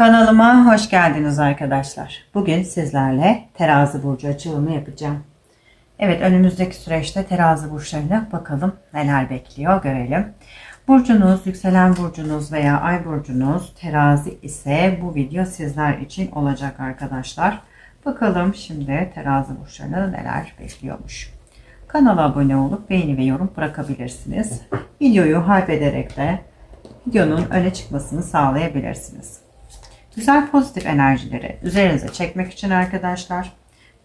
Kanalıma hoş geldiniz arkadaşlar. Bugün sizlerle terazi burcu açılımı yapacağım. Evet önümüzdeki süreçte terazi burçlarına bakalım neler bekliyor görelim. Burcunuz, yükselen burcunuz veya ay burcunuz terazi ise bu video sizler için olacak arkadaşlar. Bakalım şimdi terazi burçlarına neler bekliyormuş. Kanala abone olup beğeni ve yorum bırakabilirsiniz. Videoyu hype ederek de videonun öne çıkmasını sağlayabilirsiniz. Güzel pozitif enerjileri üzerinize çekmek için arkadaşlar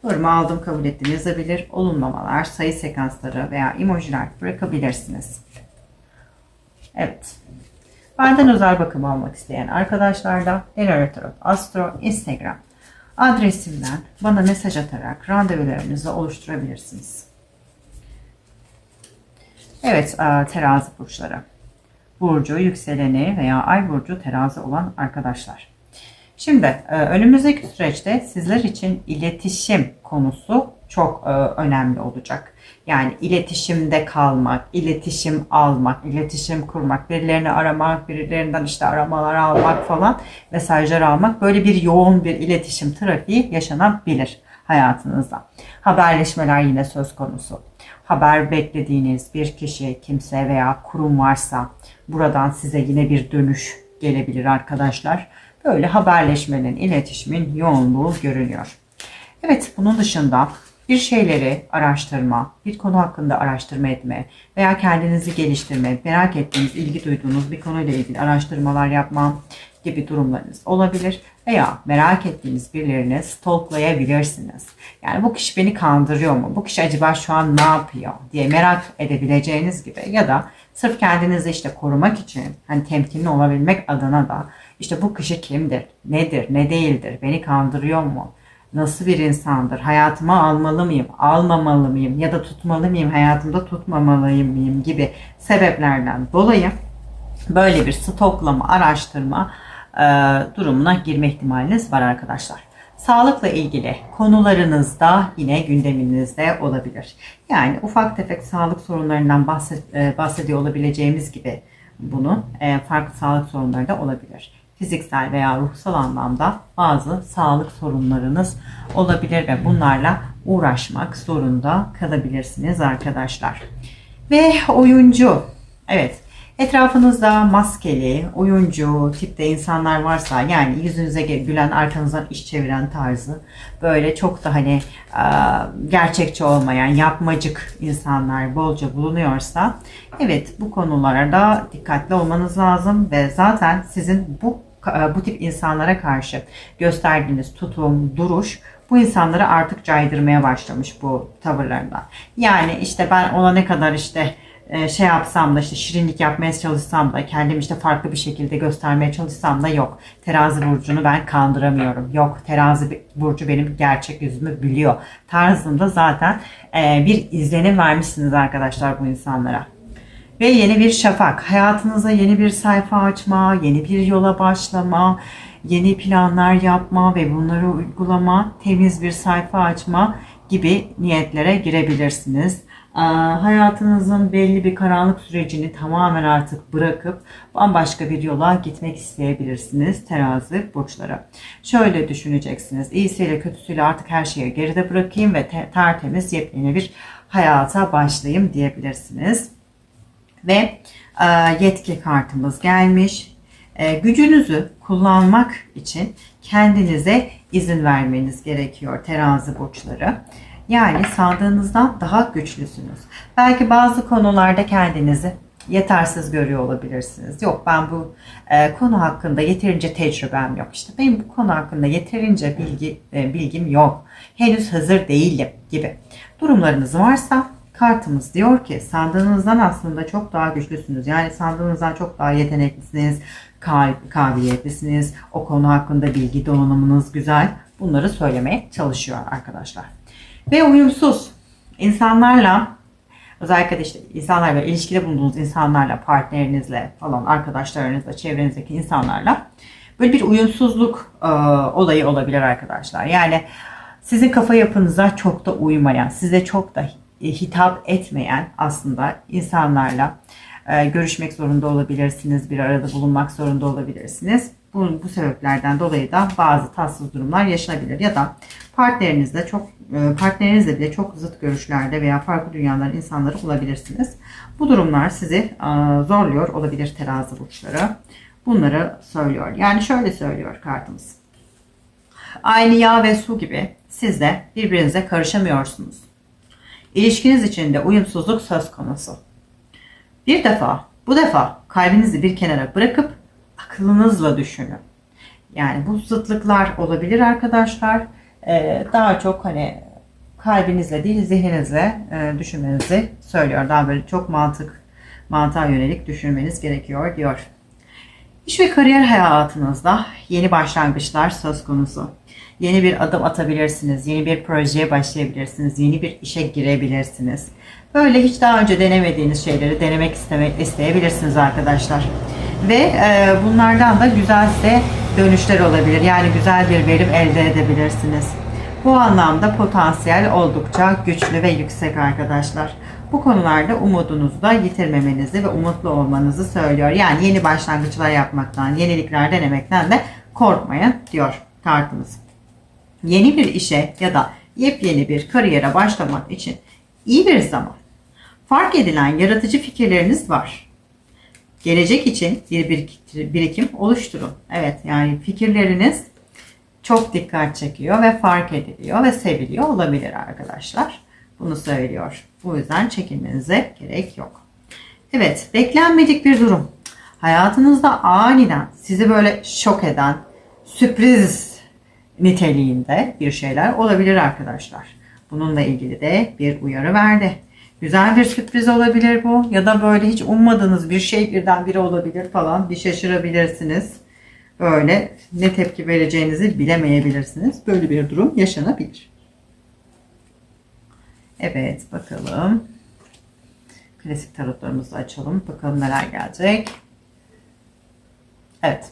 yorumu aldım kabul ettim yazabilir. Olumlamalar, sayı sekansları veya emojiler bırakabilirsiniz. Evet. Benden özel bakım almak isteyen arkadaşlar da Delaware Tarot Astro Instagram adresimden bana mesaj atarak randevularınızı oluşturabilirsiniz. Evet e, terazi burçları. Burcu, yükseleni veya ay burcu terazi olan arkadaşlar. Şimdi e, önümüzdeki süreçte sizler için iletişim konusu çok e, önemli olacak. Yani iletişimde kalmak, iletişim almak, iletişim kurmak, birilerini aramak, birilerinden işte aramalar almak falan, mesajlar almak böyle bir yoğun bir iletişim trafiği yaşanabilir hayatınızda. Haberleşmeler yine söz konusu. Haber beklediğiniz bir kişi, kimse veya kurum varsa buradan size yine bir dönüş gelebilir arkadaşlar. Böyle haberleşmenin, iletişimin yoğunluğu görünüyor. Evet bunun dışında bir şeyleri araştırma, bir konu hakkında araştırma etme veya kendinizi geliştirme, merak ettiğiniz, ilgi duyduğunuz bir konuyla ilgili araştırmalar yapma gibi durumlarınız olabilir. Veya merak ettiğiniz birilerini stalklayabilirsiniz. Yani bu kişi beni kandırıyor mu? Bu kişi acaba şu an ne yapıyor diye merak edebileceğiniz gibi ya da sırf kendinizi işte korumak için hani temkinli olabilmek adına da işte bu kişi kimdir, nedir, ne değildir, beni kandırıyor mu? Nasıl bir insandır? Hayatıma almalı mıyım, almamalı mıyım ya da tutmalı mıyım, hayatımda tutmamalı mıyım gibi sebeplerden dolayı böyle bir stoklama, araştırma e, durumuna girme ihtimaliniz var arkadaşlar. Sağlıkla ilgili konularınızda yine gündeminizde olabilir. Yani ufak tefek sağlık sorunlarından e, bahsediyor olabileceğimiz gibi bunu e, farklı sağlık sorunları da olabilir. Fiziksel veya ruhsal anlamda bazı sağlık sorunlarınız olabilir ve bunlarla uğraşmak zorunda kalabilirsiniz arkadaşlar. Ve oyuncu. Evet Etrafınızda maskeli, oyuncu tipte insanlar varsa yani yüzünüze gülen arkanızdan iş çeviren tarzı böyle çok da hani gerçekçi olmayan yapmacık insanlar bolca bulunuyorsa evet bu konularda dikkatli olmanız lazım ve zaten sizin bu bu tip insanlara karşı gösterdiğiniz tutum, duruş bu insanları artık caydırmaya başlamış bu tavırlarından. Yani işte ben ona ne kadar işte e, şey yapsam da işte şirinlik yapmaya çalışsam da kendimi işte farklı bir şekilde göstermeye çalışsam da yok. Terazi burcunu ben kandıramıyorum. Yok terazi burcu benim gerçek yüzümü biliyor. Tarzında zaten e, bir izlenim vermişsiniz arkadaşlar bu insanlara. Ve yeni bir şafak. Hayatınıza yeni bir sayfa açma, yeni bir yola başlama, yeni planlar yapma ve bunları uygulama, temiz bir sayfa açma gibi niyetlere girebilirsiniz hayatınızın belli bir karanlık sürecini tamamen artık bırakıp bambaşka bir yola gitmek isteyebilirsiniz terazi burçları. Şöyle düşüneceksiniz. İyisiyle kötüsüyle artık her şeyi geride bırakayım ve te- tertemiz yepyeni bir hayata başlayayım diyebilirsiniz. Ve e, yetki kartımız gelmiş. E, gücünüzü kullanmak için kendinize izin vermeniz gerekiyor terazi burçları. Yani sandığınızdan daha güçlüsünüz. Belki bazı konularda kendinizi yetersiz görüyor olabilirsiniz. Yok ben bu e, konu hakkında yeterince tecrübem yok. İşte benim bu konu hakkında yeterince bilgi e, bilgim yok. Henüz hazır değilim gibi durumlarınız varsa kartımız diyor ki sandığınızdan aslında çok daha güçlüsünüz. Yani sandığınızdan çok daha yeteneklisiniz, kabiliyetlisiniz. O konu hakkında bilgi donanımınız güzel. Bunları söylemeye çalışıyor arkadaşlar. Ve uyumsuz insanlarla özellikle işte insanlarla ilişkide bulunduğunuz insanlarla, partnerinizle falan, arkadaşlarınızla, çevrenizdeki insanlarla böyle bir uyumsuzluk e, olayı olabilir arkadaşlar. Yani sizin kafa yapınıza çok da uymayan, size çok da hitap etmeyen aslında insanlarla e, görüşmek zorunda olabilirsiniz, bir arada bulunmak zorunda olabilirsiniz. Bu, bu sebeplerden dolayı da bazı tatsız durumlar yaşanabilir ya da partnerinizle çok e, partnerinizle bile çok zıt görüşlerde veya farklı dünyaların insanları olabilirsiniz. Bu durumlar sizi e, zorluyor olabilir terazi burçları. Bunları söylüyor. Yani şöyle söylüyor kartımız. Aynı yağ ve su gibi siz de birbirinize karışamıyorsunuz. İlişkiniz içinde uyumsuzluk söz konusu. Bir defa, bu defa kalbinizi bir kenara bırakıp aklınızla düşünün. Yani bu zıtlıklar olabilir arkadaşlar. Ee, daha çok hani kalbinizle değil zihninizle e, düşünmenizi söylüyor. Daha böyle çok mantık, mantığa yönelik düşünmeniz gerekiyor diyor. İş ve kariyer hayatınızda yeni başlangıçlar söz konusu. Yeni bir adım atabilirsiniz, yeni bir projeye başlayabilirsiniz, yeni bir işe girebilirsiniz. Böyle hiç daha önce denemediğiniz şeyleri denemek istemek isteyebilirsiniz arkadaşlar. Ve e, bunlardan da güzel size dönüşler olabilir. Yani güzel bir verim elde edebilirsiniz. Bu anlamda potansiyel oldukça güçlü ve yüksek arkadaşlar. Bu konularda umudunuzu da yitirmemenizi ve umutlu olmanızı söylüyor. Yani yeni başlangıçlar yapmaktan, yenilikler denemekten de korkmayın diyor kartımız. Yeni bir işe ya da yepyeni bir kariyere başlamak için iyi bir zaman. Fark edilen yaratıcı fikirleriniz var. Gelecek için bir bir- birikim oluşturun. Evet yani fikirleriniz çok dikkat çekiyor ve fark ediliyor ve seviliyor olabilir arkadaşlar. Bunu söylüyor. Bu yüzden çekinmenize gerek yok. Evet, beklenmedik bir durum. Hayatınızda aniden sizi böyle şok eden, sürpriz niteliğinde bir şeyler olabilir arkadaşlar. Bununla ilgili de bir uyarı verdi. Güzel bir sürpriz olabilir bu ya da böyle hiç ummadığınız bir şey birdenbire olabilir falan bir şaşırabilirsiniz. Böyle ne tepki vereceğinizi bilemeyebilirsiniz. Böyle bir durum yaşanabilir. Evet bakalım. Klasik tarotlarımızı açalım. Bakalım neler gelecek. Evet.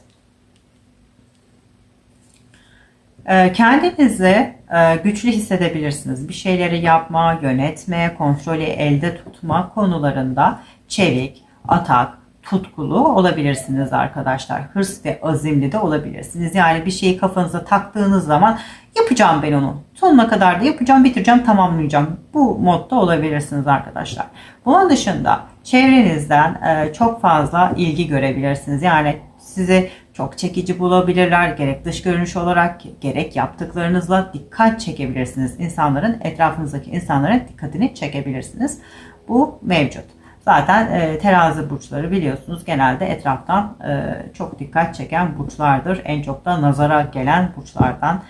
Ee, Kendinizi e, güçlü hissedebilirsiniz. Bir şeyleri yapma, yönetme, kontrolü elde tutma konularında çevik, atak, tutkulu olabilirsiniz arkadaşlar. Hırs ve azimli de olabilirsiniz. Yani bir şeyi kafanıza taktığınız zaman yapacağım ben onu. Sonuna kadar da yapacağım, bitireceğim, tamamlayacağım. Bu modda olabilirsiniz arkadaşlar. Bunun dışında çevrenizden e, çok fazla ilgi görebilirsiniz. Yani sizi çok çekici bulabilirler. Gerek dış görünüş olarak gerek yaptıklarınızla dikkat çekebilirsiniz. İnsanların etrafınızdaki insanların dikkatini çekebilirsiniz. Bu mevcut. Zaten e, terazi burçları biliyorsunuz genelde etraftan e, çok dikkat çeken burçlardır. En çok da nazara gelen burçlardan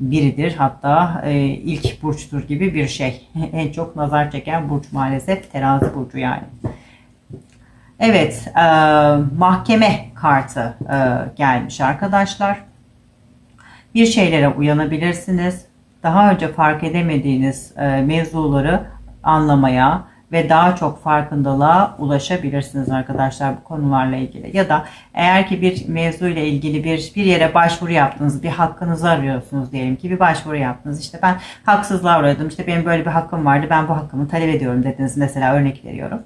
biridir. Hatta e, ilk burçtur gibi bir şey. en çok nazar çeken burç maalesef terazi burcu yani. Evet, e, mahkeme kartı e, gelmiş arkadaşlar. Bir şeylere uyanabilirsiniz. Daha önce fark edemediğiniz e, mevzuları anlamaya ve daha çok farkındalığa ulaşabilirsiniz arkadaşlar bu konularla ilgili. Ya da eğer ki bir mevzu ile ilgili bir bir yere başvuru yaptınız, bir hakkınızı arıyorsunuz diyelim ki bir başvuru yaptınız. İşte ben haksızlığa uğradım, işte benim böyle bir hakkım vardı, ben bu hakkımı talep ediyorum dediniz mesela örnek veriyorum.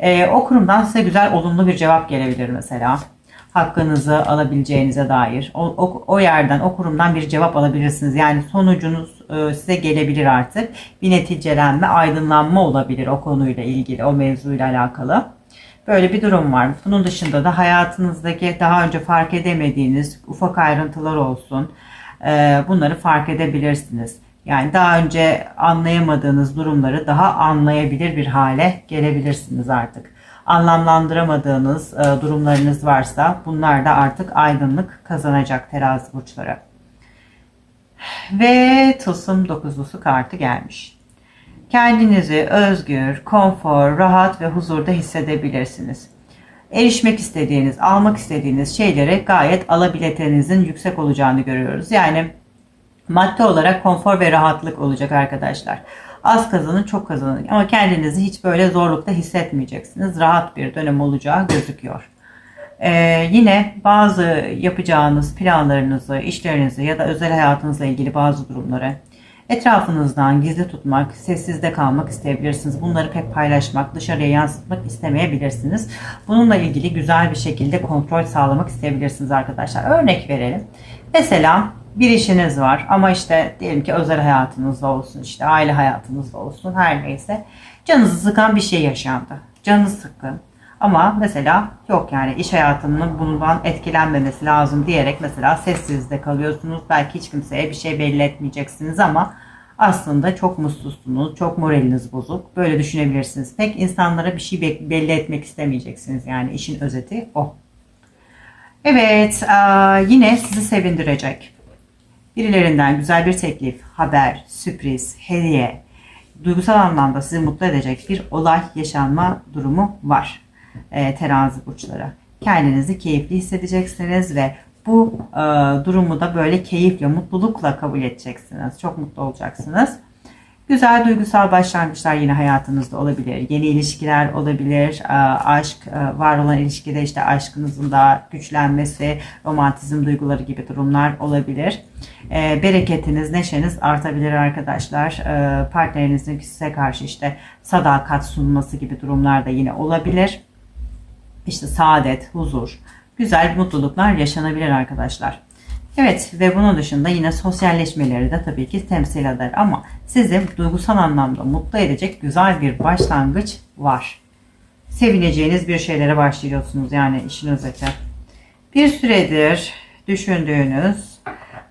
Ee, o kurumdan size güzel olumlu bir cevap gelebilir mesela. Hakkınızı alabileceğinize dair. O, o, o yerden, o kurumdan bir cevap alabilirsiniz. Yani sonucunuz e, size gelebilir artık. Bir neticelenme, aydınlanma olabilir o konuyla ilgili, o mevzuyla alakalı. Böyle bir durum var. Bunun dışında da hayatınızdaki daha önce fark edemediğiniz ufak ayrıntılar olsun. e, bunları fark edebilirsiniz. Yani daha önce anlayamadığınız durumları daha anlayabilir bir hale gelebilirsiniz artık. Anlamlandıramadığınız e, durumlarınız varsa bunlar da artık aydınlık kazanacak terazi burçları. Ve tılsım dokuzlusu kartı gelmiş. Kendinizi özgür, konfor, rahat ve huzurda hissedebilirsiniz. Erişmek istediğiniz, almak istediğiniz şeyleri gayet alabilitenizin yüksek olacağını görüyoruz. Yani madde olarak konfor ve rahatlık olacak arkadaşlar. Az kazanın çok kazanın ama kendinizi hiç böyle zorlukta hissetmeyeceksiniz. Rahat bir dönem olacağı gözüküyor. Ee, yine bazı yapacağınız planlarınızı, işlerinizi ya da özel hayatınızla ilgili bazı durumları Etrafınızdan gizli tutmak, sessizde kalmak isteyebilirsiniz. Bunları pek paylaşmak, dışarıya yansıtmak istemeyebilirsiniz. Bununla ilgili güzel bir şekilde kontrol sağlamak isteyebilirsiniz arkadaşlar. Örnek verelim. Mesela bir işiniz var ama işte diyelim ki özel hayatınızda olsun, işte aile hayatınızda olsun her neyse. Canınızı sıkan bir şey yaşandı. Canınız sıkkın. Ama mesela yok yani iş hayatının bundan etkilenmemesi lazım diyerek mesela sessizde kalıyorsunuz. Belki hiç kimseye bir şey belli etmeyeceksiniz ama aslında çok mutsuzsunuz, çok moraliniz bozuk. Böyle düşünebilirsiniz. Pek insanlara bir şey be- belli etmek istemeyeceksiniz. Yani işin özeti o. Evet, yine sizi sevindirecek. Birilerinden güzel bir teklif, haber, sürpriz, hediye, duygusal anlamda sizi mutlu edecek bir olay yaşanma durumu var e, terazi burçları. Kendinizi keyifli hissedeceksiniz ve bu e, durumu da böyle keyifle, mutlulukla kabul edeceksiniz. Çok mutlu olacaksınız. Güzel duygusal başlangıçlar yine hayatınızda olabilir. Yeni ilişkiler olabilir. E, Aşk, e, var olan ilişkide işte aşkınızın da güçlenmesi, romantizm duyguları gibi durumlar olabilir. E, Bereketiniz, neşeniz artabilir arkadaşlar. E, Partnerinizin size karşı işte sadakat sunması gibi durumlar da yine olabilir. İşte saadet, huzur, güzel mutluluklar yaşanabilir arkadaşlar. Evet ve bunun dışında yine sosyalleşmeleri de tabii ki temsil eder ama sizi duygusal anlamda mutlu edecek güzel bir başlangıç var. Sevineceğiniz bir şeylere başlıyorsunuz yani işin özeti. Bir süredir düşündüğünüz,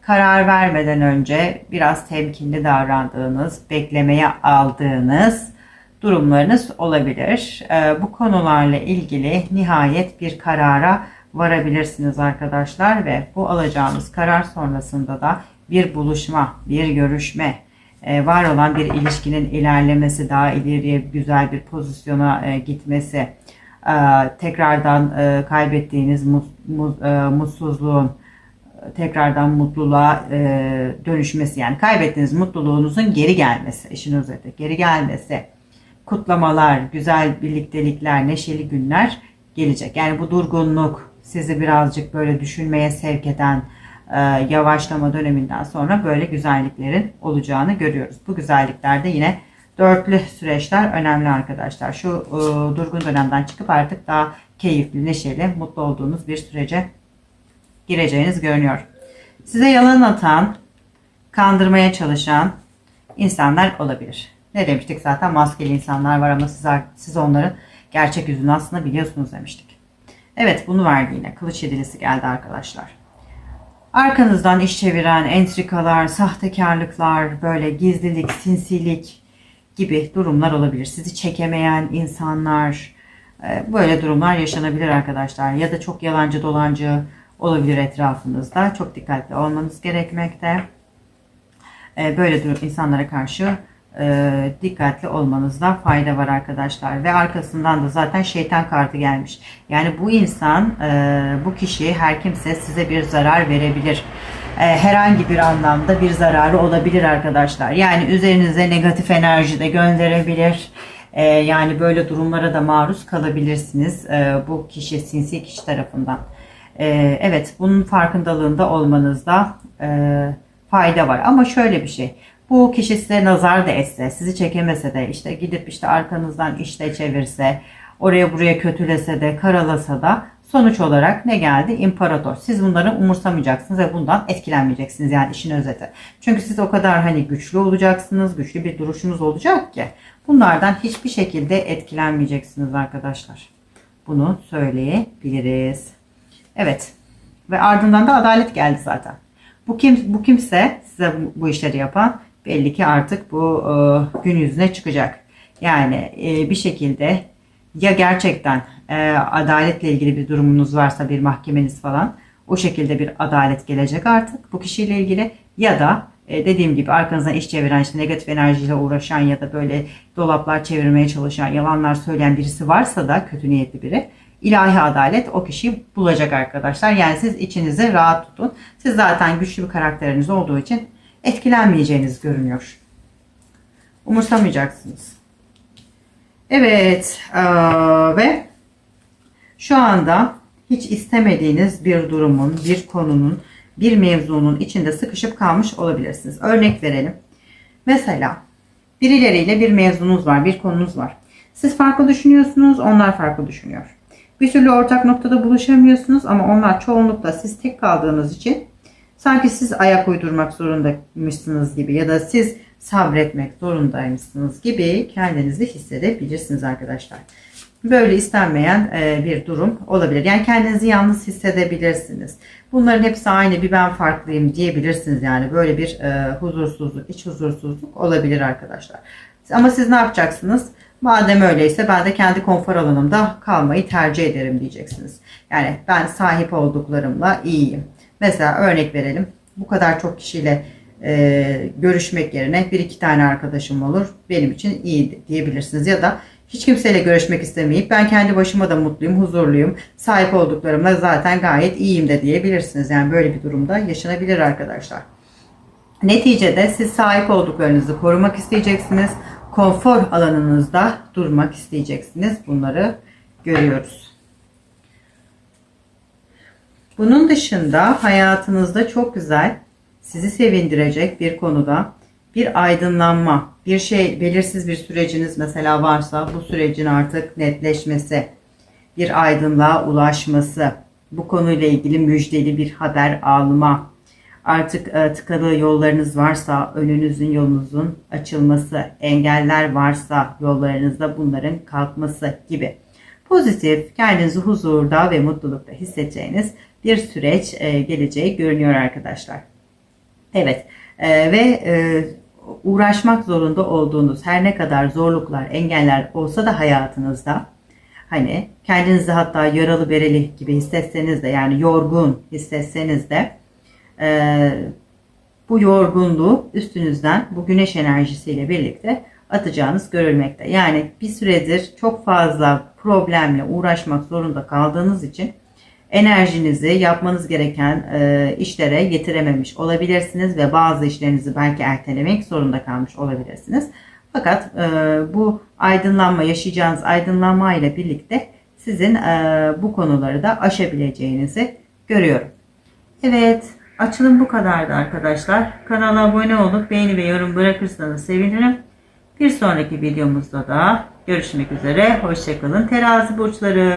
karar vermeden önce biraz temkinli davrandığınız, beklemeye aldığınız durumlarınız olabilir. Ee, bu konularla ilgili nihayet bir karara varabilirsiniz arkadaşlar ve bu alacağınız karar sonrasında da bir buluşma, bir görüşme, e, var olan bir ilişkinin ilerlemesi, daha ileriye güzel bir pozisyona e, gitmesi, e, tekrardan kaybettiğiniz mut, mut, mutsuzluğun tekrardan mutluluğa e, dönüşmesi yani kaybettiğiniz mutluluğunuzun geri gelmesi, işin özeti geri gelmesi, kutlamalar, güzel birliktelikler, neşeli günler gelecek. Yani bu durgunluk sizi birazcık böyle düşünmeye sevk eden e, yavaşlama döneminden sonra böyle güzelliklerin olacağını görüyoruz. Bu güzelliklerde yine dörtlü süreçler önemli arkadaşlar. Şu e, durgun dönemden çıkıp artık daha keyifli, neşeli, mutlu olduğunuz bir sürece gireceğiniz görünüyor. Size yalan atan, kandırmaya çalışan insanlar olabilir. Ne demiştik zaten maskeli insanlar var ama siz, siz onların gerçek yüzünü aslında biliyorsunuz demiştik. Evet bunu verdi yine. Kılıç yedilisi geldi arkadaşlar. Arkanızdan iş çeviren entrikalar, sahtekarlıklar, böyle gizlilik, sinsilik gibi durumlar olabilir. Sizi çekemeyen insanlar, e, böyle durumlar yaşanabilir arkadaşlar. Ya da çok yalancı dolancı olabilir etrafınızda. Çok dikkatli olmanız gerekmekte. E, Böyle durum insanlara karşı e, dikkatli olmanızda fayda var arkadaşlar. Ve arkasından da zaten şeytan kartı gelmiş. Yani bu insan, e, bu kişi her kimse size bir zarar verebilir. E, herhangi bir anlamda bir zararı olabilir arkadaşlar. Yani üzerinize negatif enerji de gönderebilir. Yani böyle durumlara da maruz kalabilirsiniz bu kişi sinsi kişi tarafından. E, evet bunun farkındalığında olmanızda e, fayda var. Ama şöyle bir şey. Bu kişi size nazar da etse, sizi çekemese de işte gidip işte arkanızdan işte çevirse, oraya buraya kötülese de, karalasa da sonuç olarak ne geldi? İmparator. Siz bunları umursamayacaksınız ve bundan etkilenmeyeceksiniz yani işin özeti. Çünkü siz o kadar hani güçlü olacaksınız, güçlü bir duruşunuz olacak ki bunlardan hiçbir şekilde etkilenmeyeceksiniz arkadaşlar. Bunu söyleyebiliriz. Evet. Ve ardından da adalet geldi zaten. Bu kim bu kimse size bu, işleri yapan belli ki artık bu e, gün yüzüne çıkacak. Yani e, bir şekilde ya gerçekten e, adaletle ilgili bir durumunuz varsa bir mahkemeniz falan o şekilde bir adalet gelecek artık bu kişiyle ilgili ya da e, dediğim gibi arkanızdan iş çeviren işte negatif enerjiyle uğraşan ya da böyle dolaplar çevirmeye çalışan yalanlar söyleyen birisi varsa da kötü niyetli biri ilahi adalet o kişiyi bulacak arkadaşlar. Yani siz içinizi rahat tutun. Siz zaten güçlü bir karakteriniz olduğu için etkilenmeyeceğiniz görünüyor. Umursamayacaksınız. Evet eee, ve şu anda hiç istemediğiniz bir durumun, bir konunun, bir mevzunun içinde sıkışıp kalmış olabilirsiniz. Örnek verelim. Mesela birileriyle bir mevzunuz var, bir konunuz var. Siz farklı düşünüyorsunuz, onlar farklı düşünüyor. Bir türlü ortak noktada buluşamıyorsunuz ama onlar çoğunlukla siz tek kaldığınız için sanki siz ayak uydurmak zorundaymışsınız gibi ya da siz sabretmek zorundaymışsınız gibi kendinizi hissedebilirsiniz arkadaşlar. Böyle istenmeyen e, bir durum olabilir. Yani kendinizi yalnız hissedebilirsiniz. Bunların hepsi aynı bir ben farklıyım diyebilirsiniz. Yani böyle bir e, huzursuzluk, iç huzursuzluk olabilir arkadaşlar. Ama siz ne yapacaksınız? Madem öyleyse ben de kendi konfor alanımda kalmayı tercih ederim diyeceksiniz. Yani ben sahip olduklarımla iyiyim. Mesela örnek verelim. Bu kadar çok kişiyle e, görüşmek yerine bir iki tane arkadaşım olur. Benim için iyi diyebilirsiniz. Ya da hiç kimseyle görüşmek istemeyip ben kendi başıma da mutluyum, huzurluyum. Sahip olduklarımla zaten gayet iyiyim de diyebilirsiniz. Yani böyle bir durumda yaşanabilir arkadaşlar. Neticede siz sahip olduklarınızı korumak isteyeceksiniz. Konfor alanınızda durmak isteyeceksiniz. Bunları görüyoruz. Bunun dışında hayatınızda çok güzel, sizi sevindirecek bir konuda bir aydınlanma, bir şey belirsiz bir süreciniz mesela varsa bu sürecin artık netleşmesi, bir aydınlığa ulaşması, bu konuyla ilgili müjdeli bir haber alma, artık e, tıkalı yollarınız varsa önünüzün yolunuzun açılması, engeller varsa yollarınızda bunların kalkması gibi pozitif, kendinizi huzurda ve mutlulukta hissedeceğiniz bir süreç e, geleceği görünüyor arkadaşlar. Evet e, ve e, uğraşmak zorunda olduğunuz her ne kadar zorluklar, engeller olsa da hayatınızda hani kendinizi hatta yaralı bereli gibi hissetseniz de yani yorgun hissetseniz de e, bu yorgunluğu üstünüzden bu güneş enerjisiyle birlikte atacağınız görülmekte. Yani bir süredir çok fazla problemle uğraşmak zorunda kaldığınız için enerjinizi yapmanız gereken e, işlere getirememiş olabilirsiniz ve bazı işlerinizi belki ertelemek zorunda kalmış olabilirsiniz. Fakat e, bu aydınlanma yaşayacağınız aydınlanma ile birlikte sizin e, bu konuları da aşabileceğinizi görüyorum. Evet açılım bu kadardı arkadaşlar. Kanala abone olup beğeni ve yorum bırakırsanız sevinirim. Bir sonraki videomuzda da görüşmek üzere. Hoşçakalın terazi burçları.